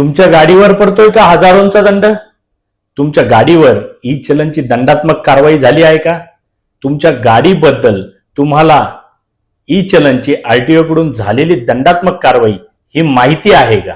तुमच्या गाडीवर पडतोय का हजारोंचा दंड? तुमच्या गाडीवर ई चलनची दंडात्मक कारवाई झाली आहे का? तुमच्या गाडीबद्दल तुम्हाला ई चलनची आरटीओ कडून झालेली दंडात्मक कारवाई ही माहिती आहे का?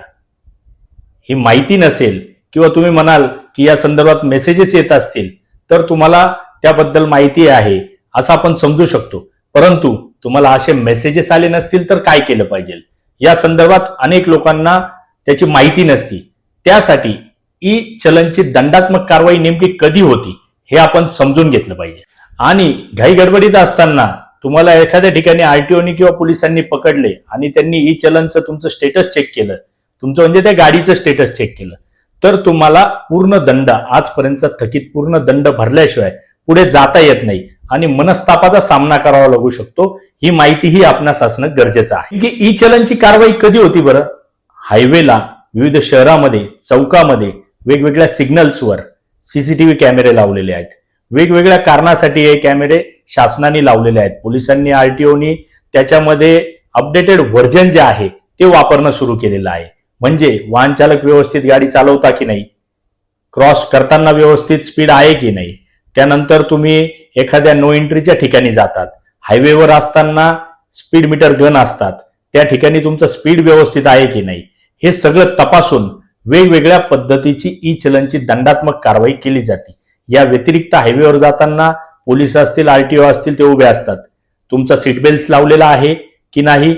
ही माहिती नसेल किंवा तुम्ही म्हणाल की या संदर्भात मेसेजेस येत असतील तर तुम्हाला त्याबद्दल माहिती आहे असं आपण समजू शकतो. परंतु तुम्हाला असे मेसेजेस आले नसतील तर काय केलं पाहिजे? या संदर्भात अनेक लोकांना त्याची माहिती नसती. त्यासाठी ई चलनची दंडात्मक कारवाई नेमकी कधी होती हे आपण समजून घेतलं पाहिजे. आणि घाई गडबडीत असताना तुम्हाला एखाद्या ठिकाणी आरटीओनी किंवा पोलिसांनी पकडले आणि त्यांनी ई चलनचं तुमचं स्टेटस चेक केलं तुमचं म्हणजे त्या गाडीचं स्टेटस चेक केलं तर तुम्हाला पूर्ण दंड आजपर्यंत थकीत पूर्ण दंड भरल्याशिवाय पुढे जाता येत नाही आणि मनस्तापाचा सामना करावा लागू शकतो. ही माहितीही आपणास असणं गरजेचं आहे. की ई चलनची कारवाई कधी होती बरं? हायवेला विविध शहरामध्ये चौकामध्ये वेगवेगळ्या सिग्नल्सवर सीसीटीव्ही कॅमेरे लावलेले आहेत. वेगवेगळ्या कारणासाठी हे कॅमेरे शासनाने लावलेले आहेत. पोलिसांनी आरटीओनी त्याच्यामध्ये अपडेटेड व्हर्जन जे आहे ते वापरणं सुरू केलेलं आहे. म्हणजे वाहन चालक व्यवस्थित गाडी चालवता की नाही? क्रॉस करताना व्यवस्थित स्पीड आहे की नाही? त्यानंतर तुम्ही एखाद्या नो एंट्रीच्या ठिकाणी जातात. हायवेवर असताना स्पीड मीटर गन असतात. त्या ठिकाणी तुमचं स्पीड व्यवस्थित आहे की नाही? हे सगळं तपासून वेगवेगळ्या पद्धतीची ई चलनची दंडात्मक कारवाई केली जाते. या व्यतिरिक्त हायवेवर जाताना पोलीस असतील आरटीओ असतील ते उभे असतात. तुमचा सीट बेल्ट लावलेला आहे की नाही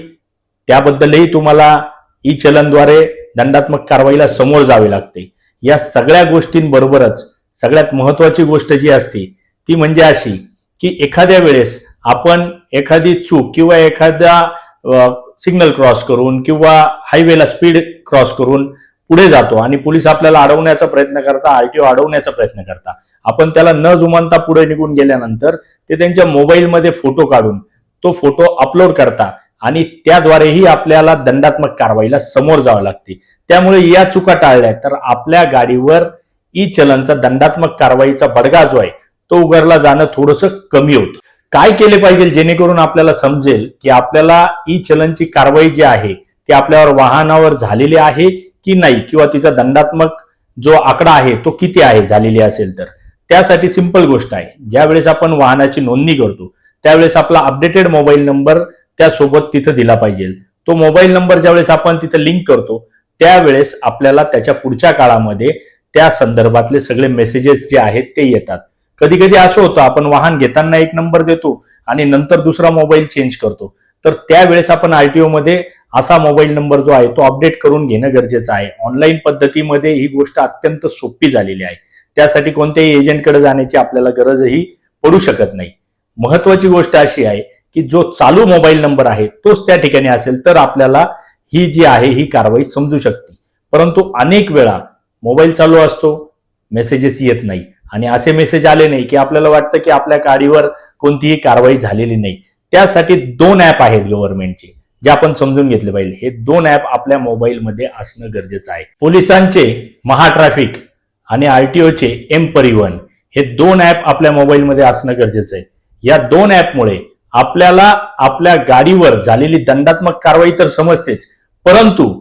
त्याबद्दलही तुम्हाला ई चलनद्वारे दंडात्मक कारवाईला समोर जावे लागते. या सगळ्या गोष्टींबरोबरच सगळ्यात महत्वाची गोष्ट जी असते ती म्हणजे अशी की एखाद्या वेळेस आपण एखादी चूक किंवा एखादा सिग्नल क्रॉस करून किंवा हायवेला स्पीड क्रॉस करून पुढे जातो आणि पोलीस आपल्याला अडवण्याचा प्रयत्न करता आरटीओ अडवण्याचा प्रयत्न करता. आपण त्याला न जुमानता पुढे निघून गेल्यानंतर ते त्यांच्या मोबाईलमध्ये फोटो काढून तो फोटो अपलोड करता आणि त्याद्वारेही आपल्याला दंडात्मक कारवाईला समोर जावं लागते. त्यामुळे या चुका टाळल्या तर आपल्या गाडीवर ई चलनचा दंडात्मक कारवाईचा बडगा जो आहे तो उघडला जाणं थोडंसं कमी होतं. काय केले पाहिजे जेणेकरून आपल्याला समजेल की आपल्याला ई चलनची कारवाई जी आहे ती आपल्यावर वाहनावर झालेली आहे की नाही किंवा तिचा दंडात्मक जो आकडा आहे तो किती आहे झालेली असेल तर. त्यासाठी सिंपल गोष्ट आहे. ज्या वेळेस आपण वाहनाची नोंदणी करतो त्यावेळेस आपला अपडेटेड मोबाईल नंबर त्यासोबत तिथं दिला पाहिजे. तो मोबाईल नंबर ज्यावेळेस आपण तिथं लिंक करतो त्यावेळेस आपल्याला त्याच्या पुढच्या काळामध्ये त्या संदर्भातले सगळे मेसेजेस जे आहेत ते येतात. कधी कधी असं होतं आपण वाहन घेताना एक नंबर देतो आणि नंतर दुसरा मोबाईल चेंज करतो. तर त्यावेळेस आपण आरटीओ मध्ये असा मोबाईल नंबर जो आहे तो अपडेट करून घेणं गरजेचं आहे. ऑनलाईन पद्धतीमध्ये ही गोष्ट अत्यंत सोपी झालेली आहे. त्यासाठी कोणत्याही एजंटकडे जाण्याची आपल्याला गरजही पडू शकत नाही. महत्वाची गोष्ट अशी आहे की जो चालू मोबाईल नंबर आहे तोच त्या ठिकाणी असेल तर आपल्याला ही जी आहे ही कारवाई समजू शकते. परंतु अनेक वेळा मोबाईल चालू असतो मेसेजेस येत नाही. आणि असे मेसेज आले नाही की आपल्याला वाटतं की आपल्या गाडीवर कोणतीही कारवाई झालेली नाही. त्यासाठी दोन ऍप आहेत गव्हर्नमेंटचे जे आपण समजून घेतले पाहिजे. हे दोन ऍप आपल्या मोबाईलमध्ये असणं गरजेचं आहे. पोलिसांचे महाट्रॅफिक आणि आरटीओचे एम परिवहन हे दोन ऍप आपल्या मोबाईलमध्ये असणं गरजेचं आहे. या दोन ऍपमुळे आपल्याला आपल्या गाडीवर झालेली दंडात्मक कारवाई तर समजतेच परंतु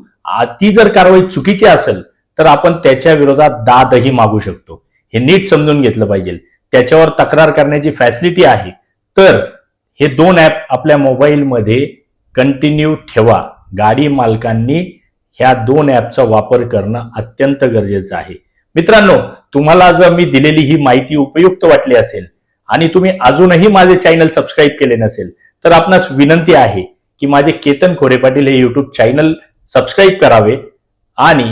ती जर कारवाई चुकीची असेल तर आपण त्याच्या विरोधात दादही मागू शकतो. हे नीट समजून घेतलं पाहिजे. त्याच्यावर तक्रार करण्याची फॅसिलिटी आहे. तर हे दोन ॲप आपल्या मोबाईलमध्ये कंटिन्यू ठेवा. गाडी मालकांनी ह्या दोन ॲपचा वापर करणं अत्यंत गरजेचं आहे. मित्रांनो तुम्हाला जर मी दिलेली ही माहिती उपयुक्त वाटली असेल आणि तुम्ही अजूनही माझे चॅनल सबस्क्राईब केले नसेल तर आपणास विनंती आहे की माझे केतन खोरे पाटील हे यूट्यूब चॅनल सबस्क्राईब करावे आणि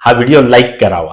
हा व्हिडिओ लाईक करावा.